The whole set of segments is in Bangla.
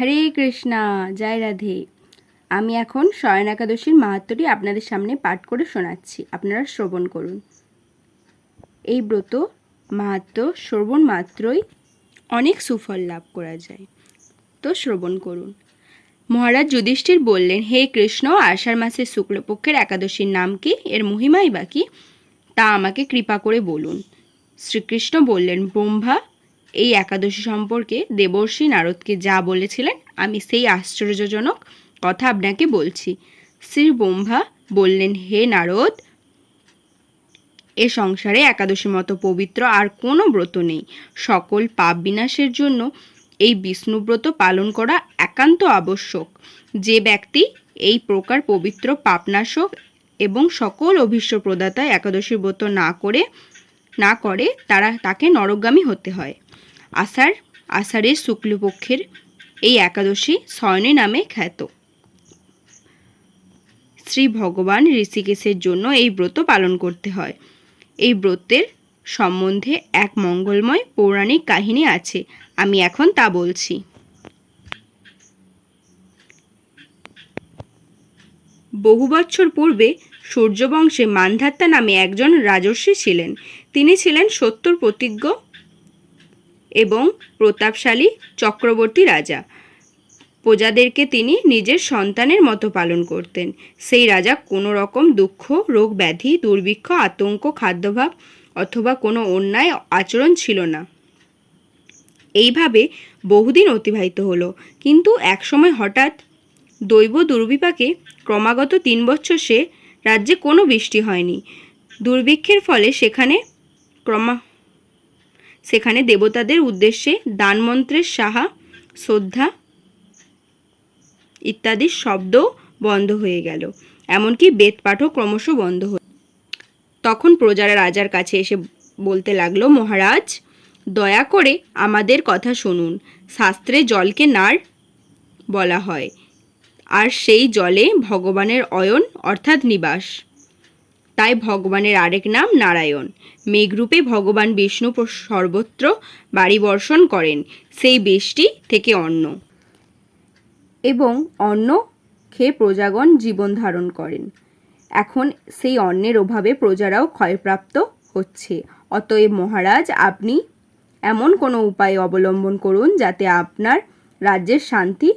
হরে কৃষ্ণা, জয় রাধে। আমি এখন শয়ন একাদশীর মাহাত্মটি আপনাদের সামনে পাঠ করে শোনাচ্ছি। আপনারা শ্রবণ করুন। এই ব্রত, মাহাত্ম, শ্রবণ মাত্রই অনেক সুফল লাভ করা যায়। তো শ্রবণ করুন। মহারাজ যুধিষ্ঠির বললেন, হে কৃষ্ণ, আষাঢ় মাসের শুক্লপক্ষের একাদশীর নাম কি? এর মহিমাই বা কি? তা আমাকে কৃপা করে বলুন। শ্রীকৃষ্ণ বললেন, ব্রহ্মা এই একাদশী সম্পর্কে দেবর্ষি নারদকে যা বলেছিলেন, আমি সেই আশ্চর্যজনক কথা আপনাকে বলছি। শ্রী ব্রহ্মা বললেন, হে নারদ, এ সংসারে একাদশী মতো পবিত্র আর কোনো ব্রত নেই। সকল পাপ বিনাশের জন্য এই বিষ্ণুব্রত পালন করা একান্ত আবশ্যক। যে ব্যক্তি এই প্রকার পবিত্র পাপনাশক এবং সকল অভীষ্ট প্রদাতা একাদশী ব্রত না করে না করে, তারা তাকে নরকগামী হতে হয়। আষাঢ় আষাঢ়ের শুক্লপক্ষের এই একাদশী শয়নী নামে খ্যাত। শ্রী ভগবান ঋষিকেশের জন্য এই ব্রত পালন করতে হয়। এই ব্রতের সম্বন্ধে এক মঙ্গলময় পৌরাণিক কাহিনী আছে, আমি এখন তা বলছি। বহু বছর পূর্বে সূর্যবংশে মান্ধাত্তা নামে একজন রাজর্ষি ছিলেন। তিনি ছিলেন সত্তর প্রতিজ্ঞ এবং প্রতাপশালী চক্রবর্তী রাজা। প্রজাদেরকে তিনি নিজের সন্তানের মতো পালন করতেন। সেই রাজা কোনো রকম দুঃখ, রোগ, ব্যাধি, দুর্ভিক্ষ, আতঙ্ক, খাদ্যভাব অথবা কোনো অন্যায় আচরণ ছিল না। এইভাবে বহুদিন অতিবাহিত হলো। কিন্তু একসময় হঠাৎ দৈব দুর্বিপাকে ক্রমাগত তিন বছর সে রাজ্যে কোনো বৃষ্টি হয়নি। দুর্ভিক্ষের ফলে সেখানে ক্রমা, সেখানে দেবতাদের উদ্দেশ্যে দানমন্ত্রের সাহা, শ্রদ্ধা ইত্যাদি শব্দ বন্ধ হয়ে গেল। এমনকি বেদপাঠও ক্রমশ বন্ধ হল তখন প্রজারা রাজার কাছে এসে বলতে লাগল, মহারাজ, দয়া করে আমাদের কথা শুনুন। শাস্ত্রে জলকে নার বলা হয়। আর সেই জলে ভগবানের অয়ন, অর্থাৎ নিবাস। তাই ভগবানের আরেক নাম নারায়ণ। মেঘরূপে ভগবান বিষ্ণু সর্বত্র বাড়ি বর্ষণ করেন, সেই বৃষ্টি থেকে অন্ন। এবং অন্ন খেয়ে প্রজাগণ জীবন ধারণ করেন। এখন সেই অন্নের অভাবে প্রজারাও ক্ষয়প্রাপ্ত হচ্ছে। অতএব মহারাজ, আপনি এমন কোনো উপায় অবলম্বন করুন যাতে আপনার রাজ্যের শান্তি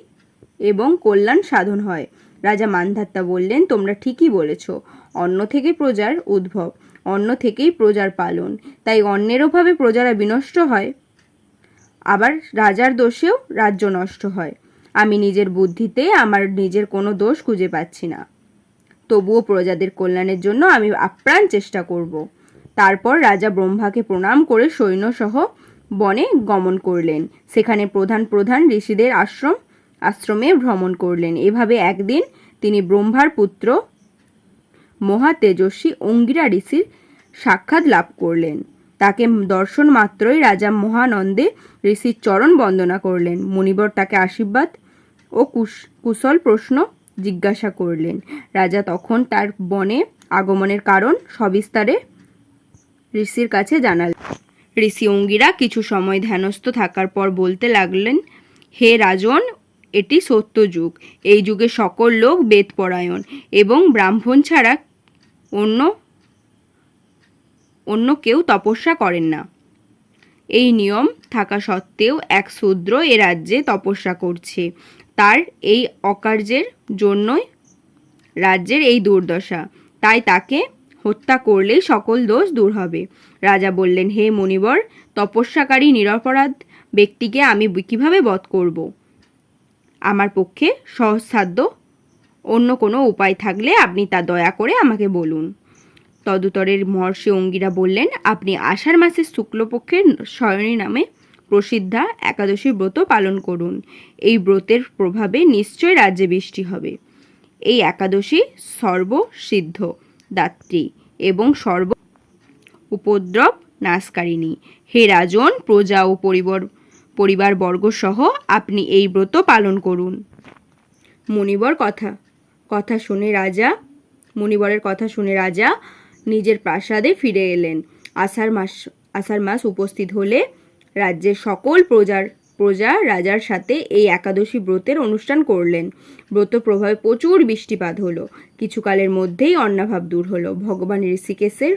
এবং কল্যাণ সাধন হয়। রাজা মান্ধাত্তা বললেন, তোমরা ঠিকই বলেছ। অন্ন থেকে প্রজার উদ্ভব, অন্ন থেকেই প্রজার পালন। তাই অন্নের অভাবে প্রজারা বিনষ্ট হয়, আবার রাজার দোষেও রাজ্য নষ্ট হয়। আমি নিজের বুদ্ধিতে আমার নিজের কোনো দোষ খুঁজে পাচ্ছি না। তবুও প্রজাদের কল্যাণের জন্য আমি আপ্রাণ চেষ্টা করব। তারপর রাজা ব্রহ্মাকে প্রণাম করে সৈন্যসহ বনে গমন করলেন। সেখানে প্রধান প্রধান ঋষিদের আশ্রম আশ্রমে ভ্রমণ করলেন। এভাবে একদিন তিনি ব্রহ্মার পুত্র মহা তেজস্বী অঙ্গিরা ঋষির সাক্ষাৎ লাভ করলেন। তাকে দর্শন মাত্রই রাজা মহানন্দে ঋষির চরণ বন্দনা করলেন। মুনিবর তাকে আশীর্বাদ ও কুশ- কুশল প্রশ্ন জিজ্ঞাসা করলেন। রাজা তখন তার বনে আগমনের কারণ সবিস্তারে ঋষির কাছে জানালেন। ঋষি অঙ্গিরা কিছু সময় ধ্যানস্থ থাকার পর বলতে লাগলেন, হে রাজন এটি সত্য যুগ। এই যুগে সকল লোক বেদপরায়ণ এবং ব্রাহ্মণ ছাড়া অন্য অন্য কেউ তপস্যা করেন না। এই নিয়ম থাকা সত্ত্বেও এক শূদ্র এ রাজ্যে তপস্যা করছে। তার এই অকার্যের জন্যই রাজ্যের এই দুর্দশা। তাই তাকে হত্যা করলেই সকল দোষ দূর হবে। রাজা বললেন, হে মণিবর তপস্যাকারী নিরপরাধ ব্যক্তিকে আমি কীভাবে বধ করব? আমার পক্ষে সহজসাধ্য। অন্য কোনো উপায় থাকলে আপনি তা দয়া করে আমাকে বলুন। তদুতরের মহর্ষি অঙ্গিরা বললেন, আপনি আষাঢ় মাসের শুক্লপক্ষের শয়নী নামে প্রসিদ্ধা একাদশী ব্রত পালন করুন। এই ব্রতের প্রভাবে নিশ্চয় রাজ্যে বৃষ্টি হবে। এই একাদশী সর্বসিদ্ধ, দাত্রী এবং সর্ব, উপদ্রব নাশকারিণী। হে রাজন, প্রজা ও পরিবার পরিবারবর্গ সহ আপনি এই ব্রত পালন করুন। মুনিবর কথা। কথা শুনে রাজা, মুনিবরের কথা শুনে রাজা নিজের প্রাসাদে ফিরে এলেন। আষাঢ় মাস আষাঢ় মাস উপস্থিত হলে রাজ্যের সকল প্রজার, প্রজা রাজার সাথে এই একাদশী ব্রতের অনুষ্ঠান করলেন। ব্রত প্রভাবে প্রচুর বৃষ্টিপাত হলো। কিছুকালের মধ্যেই অন্নাভাব দূর হলো। ভগবান ঋষিকেশের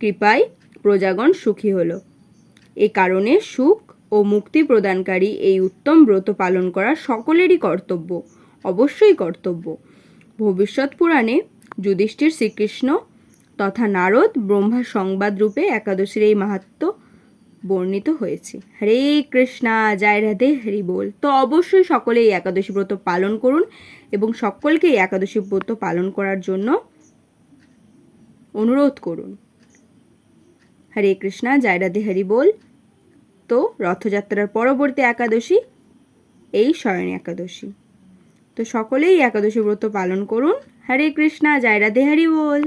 কৃপায় প্রজাগণ সুখী হলো। এ কারণে সুখ ও মুক্তি প্রদানকারী এই উত্তম ব্রত পালন করা সকলেরই কর্তব্য, অবশ্যই কর্তব্য। ভবিষ্যৎ পুরাণে যুধিষ্ঠির শ্রীকৃষ্ণ তথা নারদ ব্রহ্মা সংবাদ রূপে একাদশীর এই মাহাত্ম বর্ণিত হয়েছে। হরে কৃষ্ণা, জয় রাধে, হরি বল। তো অবশ্যই সকলে এই একাদশী ব্রত পালন করুন এবং সকলকে এই একাদশী ব্রত পালন করার জন্য অনুরোধ করুন। হরে কৃষ্ণা, জয় রাধে, হরি বল। তো রথযাত্রার পরবর্তী একাদশী, এই স্বয়নী একাদশী। তো সকলেই একাদশী ব্রত পালন করুন। হরে কৃষ্ণা জায়রা দেহারি বল।